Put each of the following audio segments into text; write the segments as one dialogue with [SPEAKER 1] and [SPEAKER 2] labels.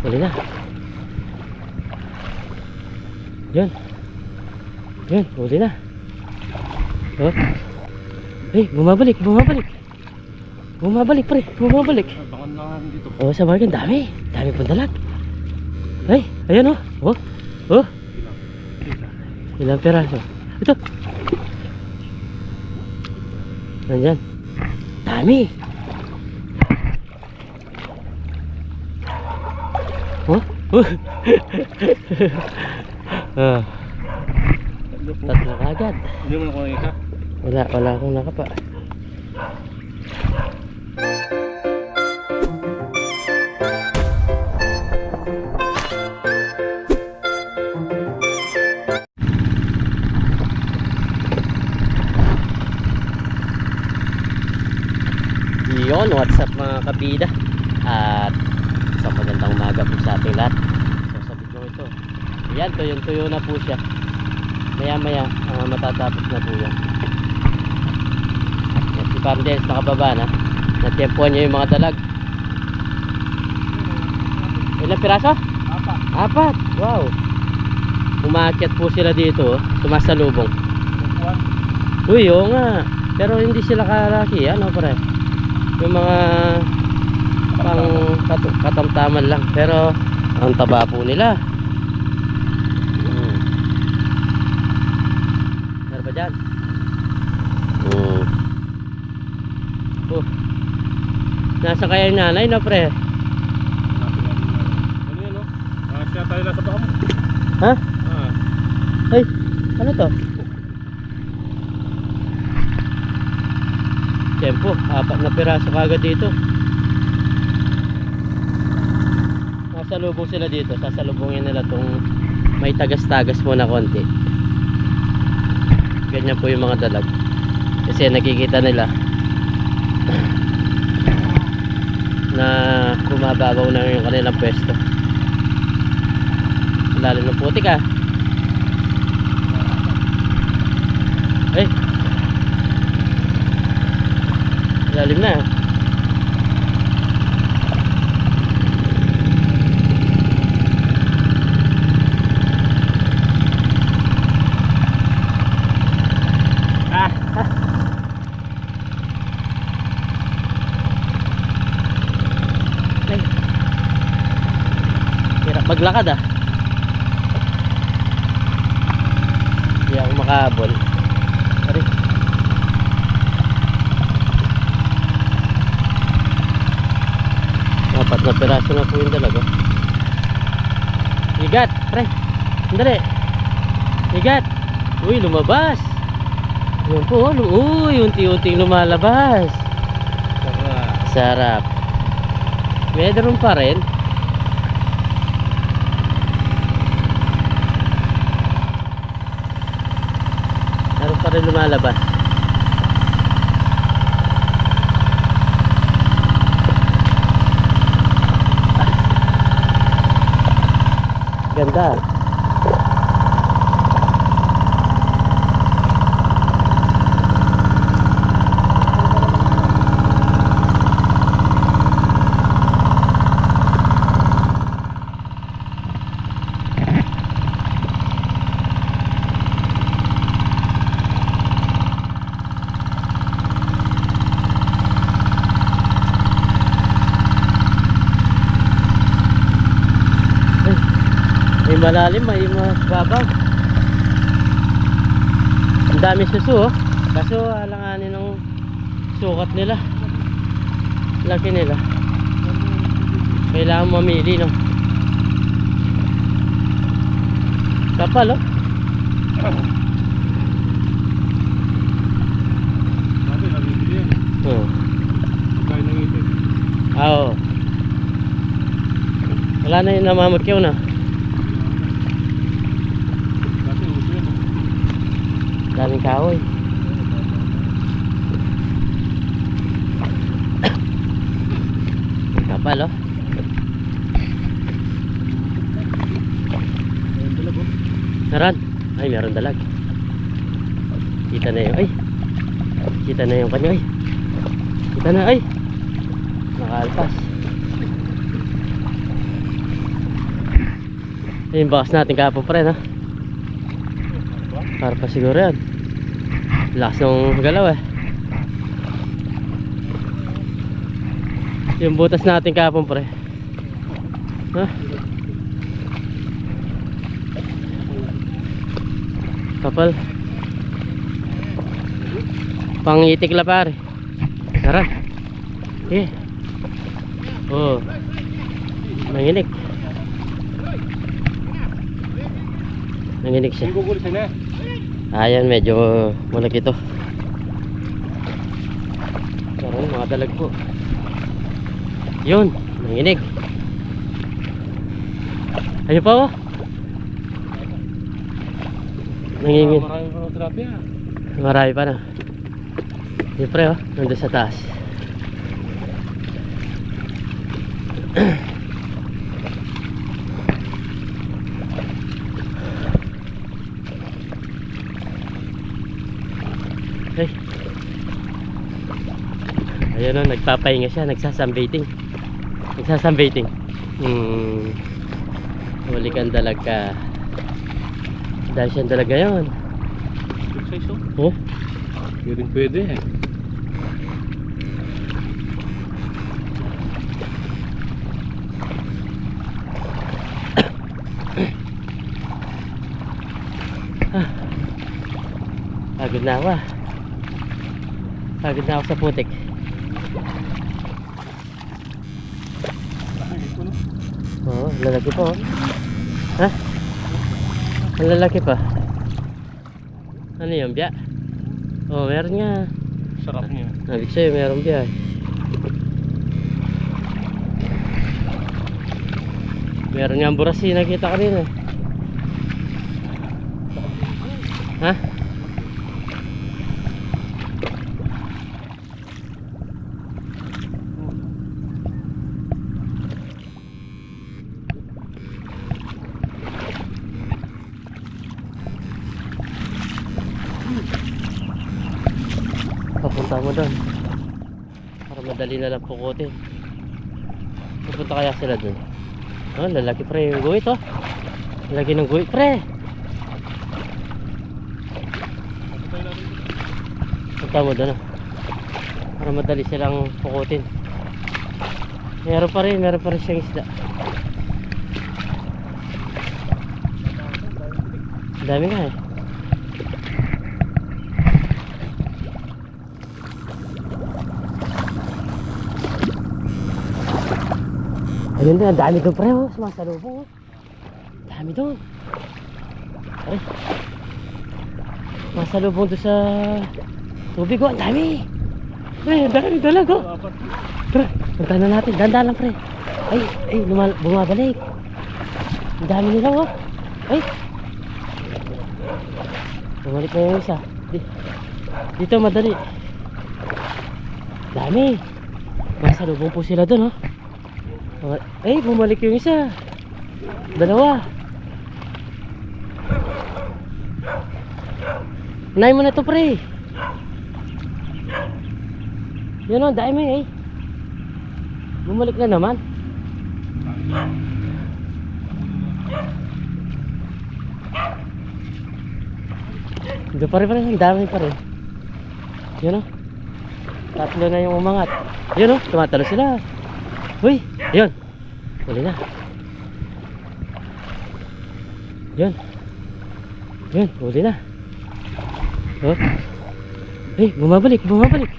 [SPEAKER 1] Huli na. Yun. Yun, huli na. Oh. Eh, bumabalik, bumabalik. Bumabalik, pre. Bumabalik.
[SPEAKER 2] Abangan lang dito.
[SPEAKER 1] Oh, sa bagay, ang dami. Dami pong dalag. Ay, ayan oh. Oh. Oh. Ilang peraso? Ito. Nandyan. Dami. Oh.
[SPEAKER 2] Tatlo
[SPEAKER 1] kagad.
[SPEAKER 2] Hindi mo na kuha ng isa.
[SPEAKER 1] Wala, wala akong nakapa. Yun, what's up mga kabida At umaga po sa ating lahat So sa video ito Yan, tuyong-tuyo na po siya Maya maya, ah, matatapos na po yan Yan, Si Dennis nakababa na Natempuan niya yung mga dalag Ilang piraso?
[SPEAKER 2] Apa.
[SPEAKER 1] Apat! Wow! Umakyat po sila dito, oh. sumasalubong. Uy, oo nga. Pero hindi sila kalaki, ano pare? Yung mga pang kat- katamtaman lang. Pero ang taba po nila. Hmm. Meron ba dyan? Hmm. Oh. Nasa kaya yung nanay na pre?
[SPEAKER 2] Ano. Yan, no? Ah, siya tayo nasa baka mo.
[SPEAKER 1] Ha?
[SPEAKER 2] Ah.
[SPEAKER 1] Ay, ano to? Tempo, apat na piraso kagad dito. Sasalubong sila dito. Sasalubungin nila tong may tagas-tagas mo na konti. Ganyan po yung mga dalag. Kasi nakikita nila na bumababaw na yung kanilang pwesto. Lalo ng putik ah. Ay. Lalim na. Ah. ah. Ay. Hirap maglakad ah. Hindi ako makahabol. Sorry. Apat na piraso na po yung dalaga. Igat! Pre! Sandali! Igat! Uy, lumabas! Yun po, oh, uy, unti-unting lumalabas. Sarap. Meron pa rin. Meron pa rin lumalabas. Ganda. May malalim, may mababaw. Ang dami suso, oh. Kaso alanganin ng sukat nila. Laki nila. Kailangan mamili, no? Kapal, oh. Oh. Ah, oo. Wala na yung namamagyaw na.
[SPEAKER 2] Kasi uso yan.
[SPEAKER 1] Daming kahoy. Kapal, oh.
[SPEAKER 2] Ayun.
[SPEAKER 1] Naran. Ay, meron dalag. Kita na yung, ay. Kita na yung kanya, ay. Kita na, ay. Nakaalpas. Yung box natin kahapon pa rin ha. Para pa siguro yan. Lakas ng galaw eh. Yung butas natin kahapon pre. Ha? Kapal. Pangitik la pare. Tara. Eh. Oh. Nanginig. Nanginig siya.
[SPEAKER 2] Hindi gugulisin na.
[SPEAKER 1] Ayan, medyo malaki to. Karoon, mga dalag po. Yun, nanginig. Ayun pa oh. Nangingin.
[SPEAKER 2] Pa.
[SPEAKER 1] Marami pa na. Siyempre oh, nandun sa taas. Ay. Ayun o, nagpapahinga siya, nagsasambating. Nagsasambating. Hmm. Huli kang dalag ka. Dahil siyang dalaga yun.
[SPEAKER 2] Big size oh.
[SPEAKER 1] Huh?
[SPEAKER 2] Hindi rin pwede eh.
[SPEAKER 1] Pagod na ako ah. Pagod na ako sa putik.
[SPEAKER 2] Ay, ito no.
[SPEAKER 1] Oo, lalaki pa oh. Ha? Ang lalaki pa. Ano yun, biya? Oo, meron nga.
[SPEAKER 2] Sarap niya.
[SPEAKER 1] Nabig sa'yo, meron biya. Meron nga ang burasi, nakita ko rin eh. Ha? Papunta mo doon. Madali na lang pukutin. Pupunta kaya sila doon. Oh, lalaki pre yung guhit oh. Lalaki ng guhit pre. Punta mo doon oh. Para madali silang pukutin. Meron pa rin, meron pa rin siyang isda. Dami nga eh. Ayun ang dami doon pre, oh. Sumasalubong, oh. Dami doon. Ay. Sumasalubong doon sa tubig, oh. Ang dami. Pre, ang dami dalag, oh. Pre, na natin. Dandan lang, pre. Ay, ay, lumal bumabalik. Ang dami nila, oh. Ay. Bumalik na yung isa. Di, dito, madali. Dami. Nasa lubong po sila doon, oh. Ay, bumalik yung isa. Dalawa. Nay mo na to, pre. Yun o, dami eh. Bumalik na naman. Hindi pa rin pa rin, ang dami pa rin. Yun o. Tatlo na yung umangat. Yun o, tumatalo sila. Uy, yun. Huli na. Yun. Yun, huli na. Oh. Eh, bumabalik, bumabalik.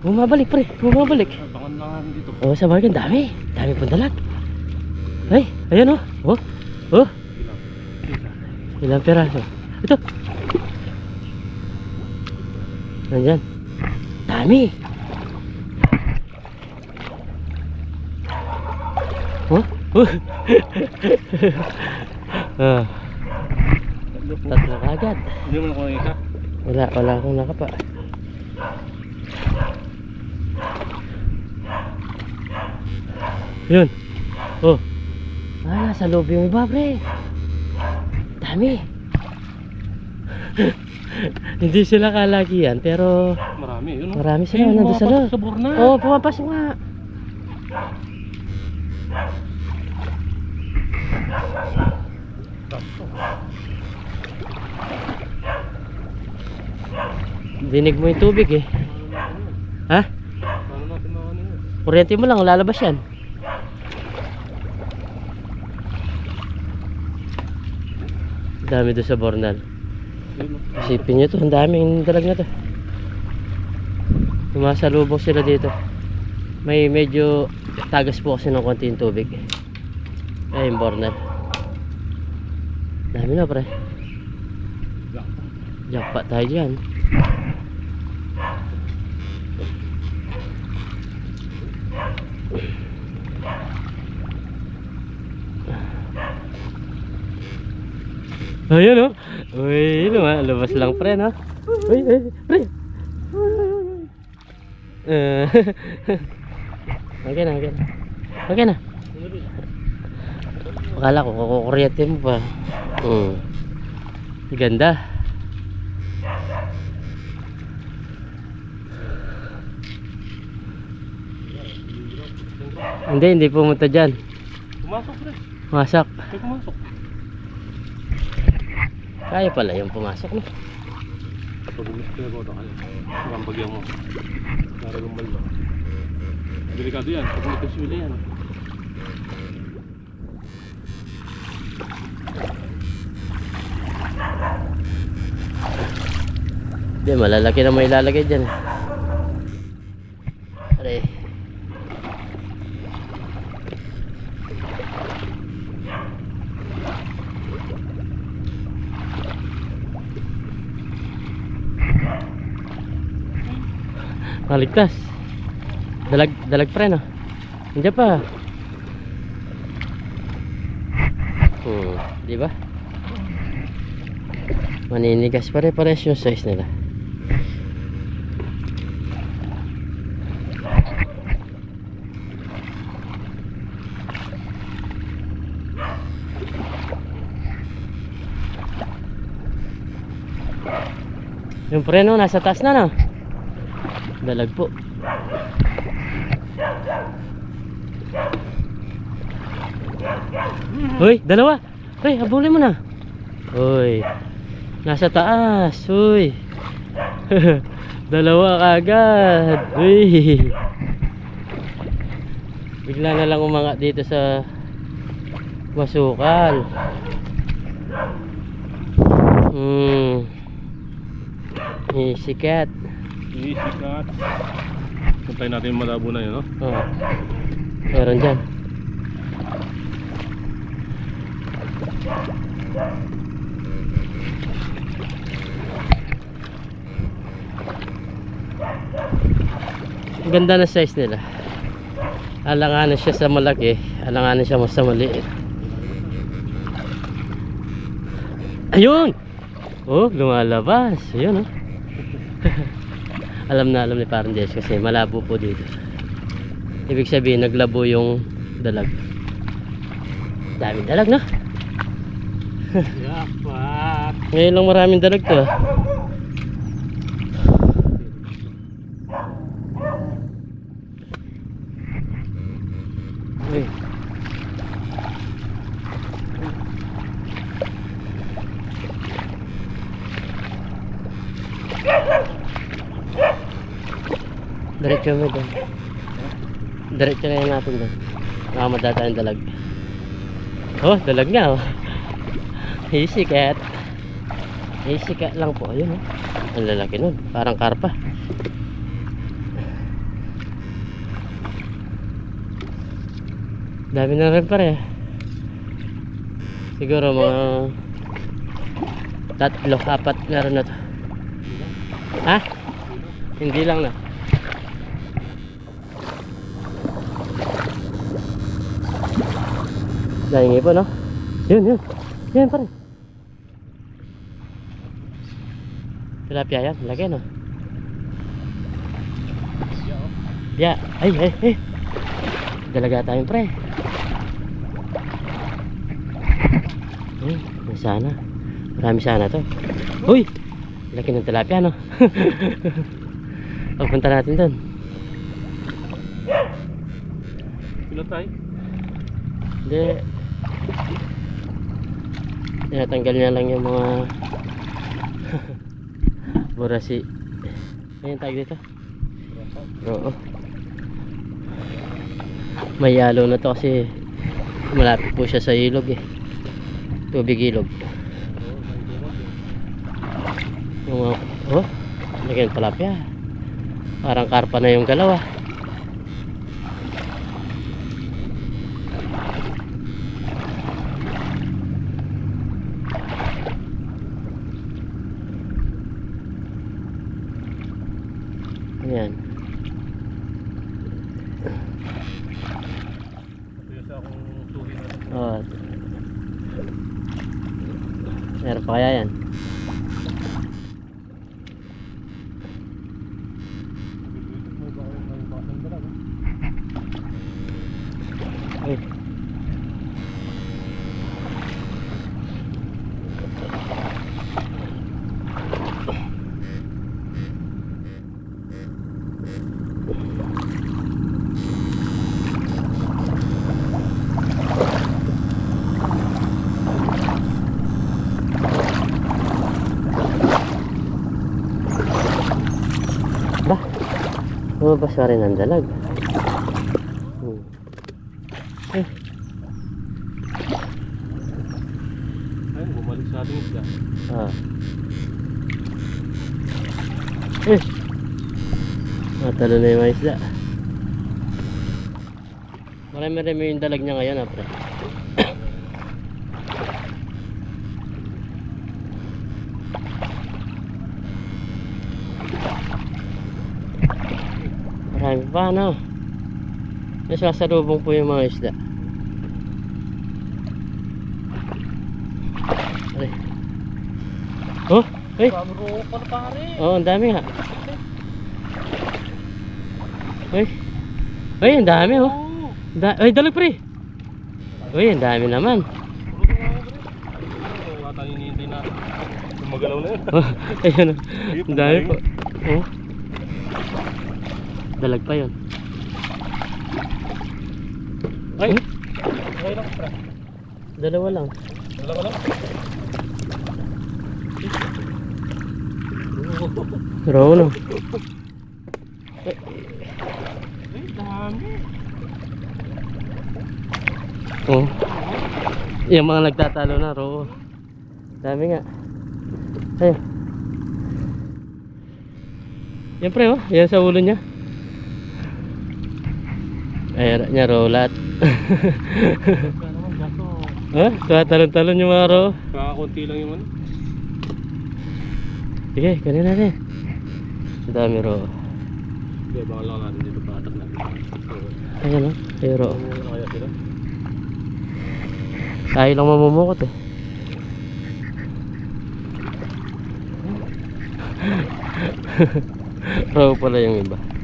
[SPEAKER 1] Bumabalik, pre, bumabalik.
[SPEAKER 2] Abangan na nga dito.
[SPEAKER 1] Oh, sa bagay, dami. Dami pong dalag. Ay, ayan oh. Oh, oh.
[SPEAKER 2] Ilang?
[SPEAKER 1] Peraso? Ito. Nandyan. Dami. Oh? Oh. ah,
[SPEAKER 2] Tatlo
[SPEAKER 1] kagad.
[SPEAKER 2] Hindi mo na kung isa.
[SPEAKER 1] Wala, wala akong nakapa. Yun. Oh. Ah, nasa loob yung iba, pre. Dami. Hindi sila kalagian, pero
[SPEAKER 2] Marami, yun.
[SPEAKER 1] marami sila
[SPEAKER 2] Eh,
[SPEAKER 1] nandun sa loob. Oo, oh, pumapasok nga. Binig mo yung tubig eh. Ha? Kuryente mo lang, lalabas yan. Dami doon sa Bornal. Isipin nyo to, ang daming dalag na to. Tumasalubong sila dito. May medyo tagas po kasi ng konti yung tubig. Ayun, Bornal. Dami na pre. Jackpot tayo dyan. Ayun oh. Uy, luma, labas lang pre no. Uy, uy, pre. Eh. okay na, okay na. Okay na. Akala ko kukuryente mo pa. Hmm. Ganda. Hindi, hindi pumunta dyan.
[SPEAKER 2] Pumasok pre.
[SPEAKER 1] Masak.
[SPEAKER 2] Ay, pumasok.
[SPEAKER 1] Kaya pala yung pumasok no.
[SPEAKER 2] Pag umispray ko, ito kaya. Ang bagyan mo. Naragumbal ba? Delikado yan. Pag umitas yung yan.
[SPEAKER 1] Hindi, malalaki na mo ilalagay dyan. Are. Maligtas. Dalag, dalag pre no. Nandiyan pa. Hmm, di ba? Maninigas pare-pares yung size nila. Yung preno nasa taas na no. Dalag po. Hoy, dalawa. Hoy, habulin mo na. Hoy. Nasa taas. Hoy. dalawa kagad. Hoy. Bigla na lang umangat dito sa masukal. Hmm. Eh, sikat.
[SPEAKER 2] Isikat. Puntayin natin yung malabo na yun, no?
[SPEAKER 1] Oh. Meron dyan. Ganda ng size nila. Alanganan siya sa malaki, alanganan siya mas sa maliit. Ayun! Oh, lumalabas. Ayun oh. Alam na alam ni Parang Des kasi malabo po dito. Ibig sabihin naglabo yung dalag. Daming dalag no?
[SPEAKER 2] Jackpot!
[SPEAKER 1] Ngayon lang maraming dalag to. ah. Uy. Mo doon. Diretso na yun natin doon. Baka madata yung dalag. Oh, dalag nga oh. Easy cat. Easy cat lang po. Ayun oh. Ang lalaki nun. Parang karpa. Dami na rin pare. Siguro mga tatlo, apat meron na to. Ha? Hindi lang na. Dahil po no? Yun, yun. Yan pare. Tilapia yan, lagi no? Ya, ay, ay, ay. Dalaga tayong pre. Ay, sana. Marami sana to. Uy! Laki ng tilapia no? Pagpunta natin doon.
[SPEAKER 2] Pinatay?
[SPEAKER 1] Hindi. Tinatanggal niya lang yung mga burasi. Ayun tag dito. Oo. May yalo na to kasi malapit po siya sa ilog eh. Tubig ilog. Yung, oh, lagyan palapya. Parang karpa na yung galaw ah. Ayan.
[SPEAKER 2] Ito sa akong tuwi na.
[SPEAKER 1] Oh. Meron pa kaya yan?
[SPEAKER 2] May baka may baka ng dalag.
[SPEAKER 1] Uy. Ba? Lumabas pa rin ang dalag. Hmm. Eh,
[SPEAKER 2] Ayun, bumalik sa ating isda.
[SPEAKER 1] Ah. Eh. Natalo na yung mga isda. Marami-rami yung dalag niya ngayon, ah, pre. Marami pa, no? Nasasalubong po yung mga isda. Aray. Oh, ay. Oo, ang dami nga. Uy. Uy, ang dami oh. Da Ay, dalag pre. Uy, ang dami naman.
[SPEAKER 2] Wala tayong hinihintay na. Gumagalaw na yun.
[SPEAKER 1] Oh, ayun oh. Ang dami po. Oh. Dalag pa yun.
[SPEAKER 2] Ay! Okay lang pre.
[SPEAKER 1] Dalawa lang.
[SPEAKER 2] Dalawa lang.
[SPEAKER 1] Raw no.
[SPEAKER 2] Ay, dami.
[SPEAKER 1] Oh. Yung mga nagtatalo na, raw. Dami nga. Ay. Yan pre oh, yan sa ulo niya. Ay, niya rolat. Ha? Tumatalon-talon yung mga raw.
[SPEAKER 2] Kakakunti lang yung ano.
[SPEAKER 1] Sige, kanin natin. Ang dami raw.
[SPEAKER 2] Hindi, baka lang natin dito patak natin.
[SPEAKER 1] Ayan
[SPEAKER 2] Ano kaya sila?
[SPEAKER 1] tayo lang mamumukot eh. raw pala yung iba.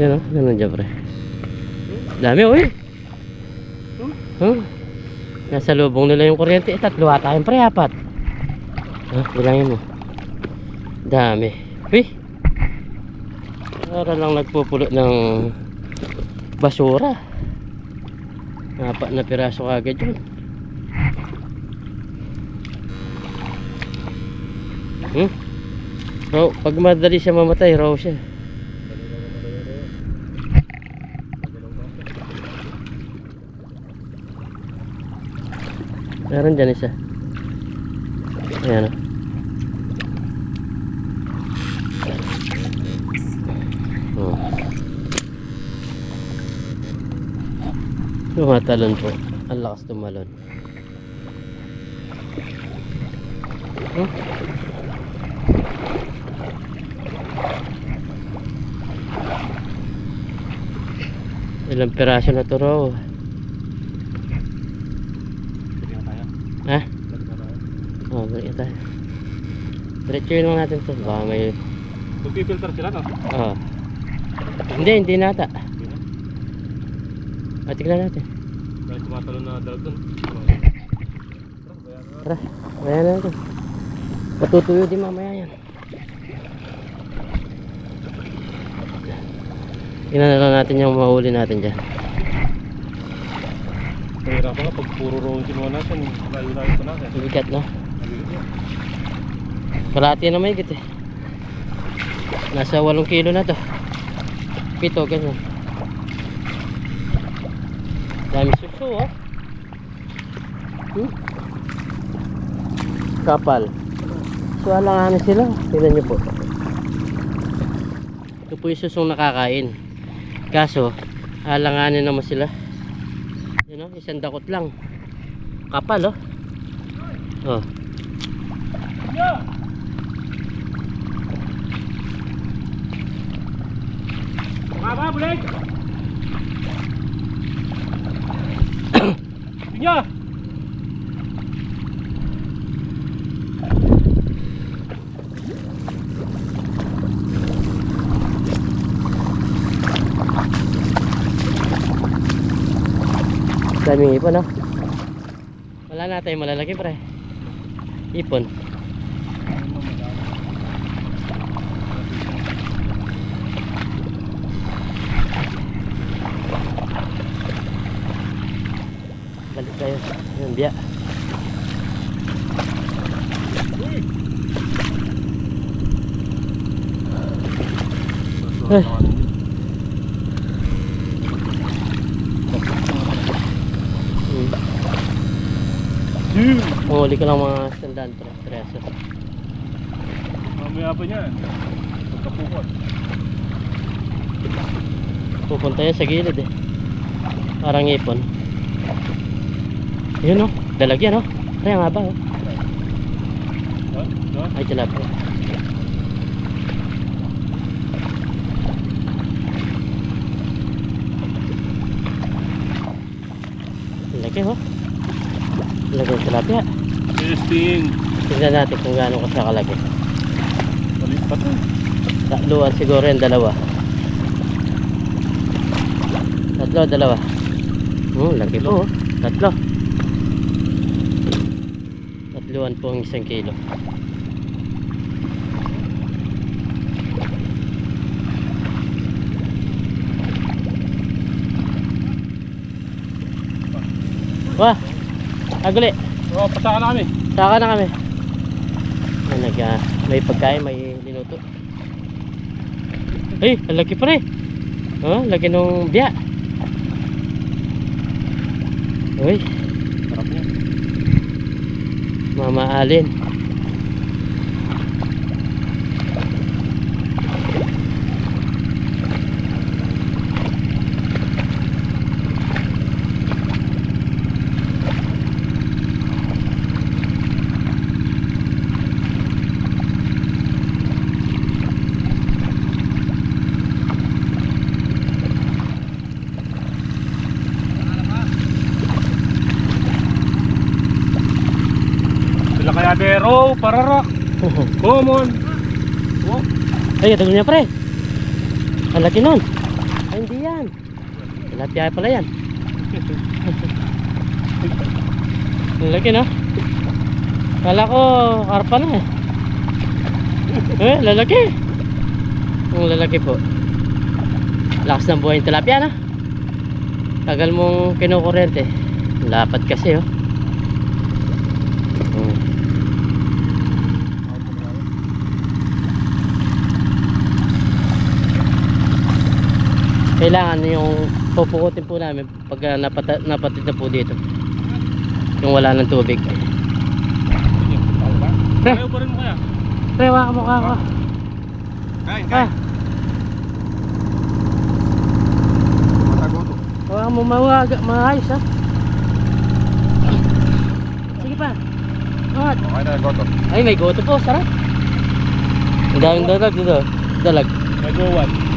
[SPEAKER 1] Yan o, ganun dyan pre. Dami uy. Huh? Nasa lubong nila yung kuryente. Eh, tatlo ata yung pre, apat. Ah, bilangin mo. Dami. Uy. Para lang nagpupulo ng basura. Apat na piraso agad yun. Hmm? Raw, pag madali siya mamatay, raw siya. Meron dyan isa. Ayan o. Oh. Tumatalon po. Ang lakas tumalon. Hmm? Ilang piraso na to raw.
[SPEAKER 2] Sige na tayo.
[SPEAKER 1] Ha?
[SPEAKER 2] Balik na tayo.
[SPEAKER 1] Balik tayo. Diretso lang natin to. Baka may...
[SPEAKER 2] Magpipilter sila no?
[SPEAKER 1] Oh. Hindi, hindi nata.
[SPEAKER 2] Hindi na.
[SPEAKER 1] Ah, tignan natin.
[SPEAKER 2] Dahil tumatalon na dalag dun.
[SPEAKER 1] Tara, ayan natin. Patutuyo din mamaya yan. Tingnan na lang natin yung mahuli natin dyan.
[SPEAKER 2] Mahirap nga pag puro roll kinuha natin. Layo-layo pa natin.
[SPEAKER 1] Bigat no? Kalahati na may eh. Nasa 8 kilo na to. Pito, ganyan. Dami suso, oh. Hmm? Kapal. So, alanganin sila. Tingnan nyo po. Ito po yung susong nakakain. Kaso, alanganin naman sila. Yun oh, isang dakot lang. Kapal, oh. Oh.
[SPEAKER 2] Baba, bulig! Tingnan!
[SPEAKER 1] Daming ipon, no? Wala na tayong malalaki, pre. Ipon. Balik tayo. Yung biya. Hmm. Mahuli ka lang mga sandaan, pre. Treso.
[SPEAKER 2] Mamaya pa niyan. Pagkapukot.
[SPEAKER 1] Pupunta yan sa gilid eh. Parang ipon. Yun oh. Dalag yan oh. Kaya nga ba oh. Ay, tilapia. Laki oh. Laki tilapia.
[SPEAKER 2] Testing.
[SPEAKER 1] Tignan natin kung gaano ka siya kalaki.
[SPEAKER 2] Maliit pa to.
[SPEAKER 1] Tatluan siguro yung dalawa. Tatlo, dalawa. Hmm, laki po oh. Tatlo. Tatluan po ang isang kilo. Wah! Aguli!
[SPEAKER 2] Oh, pasaka na kami.
[SPEAKER 1] Saka na kami. Ay, nag, ah, may pagkain, may linuto. Ay, laki pa rin. Oh, laki nung biya. Uy. Mama alin.
[SPEAKER 2] Sila kaya dero, parara. Common. Oh,
[SPEAKER 1] Ay, ito niya pre. Ang laki nun. Ay, hindi yan. Tilapia pala yan. Ang laki no? Kala ko karpa na eh. Eh, lalaki. Ang lalaki po. Lakas ng buhay yung tilapia na. Tagal mong kinukurente. Lapad kasi oh. Kailangan yung pupukutin po namin pag napata, napatid na po dito yung wala ng tubig Pre.
[SPEAKER 2] Ayaw pa rin mo kaya?
[SPEAKER 1] pre waka mukha ko
[SPEAKER 2] Kain,
[SPEAKER 1] ah
[SPEAKER 2] Matagoto.
[SPEAKER 1] waka mo mawaga maayos ha sige pa angat
[SPEAKER 2] Okay na, goto.
[SPEAKER 1] ay may goto po sarap ang daming dalag dito dalag
[SPEAKER 2] Nag-one. Kala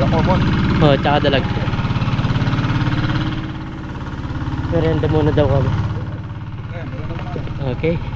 [SPEAKER 2] common.
[SPEAKER 1] oh tsaka dalag. Merenda muna daw kami. Okay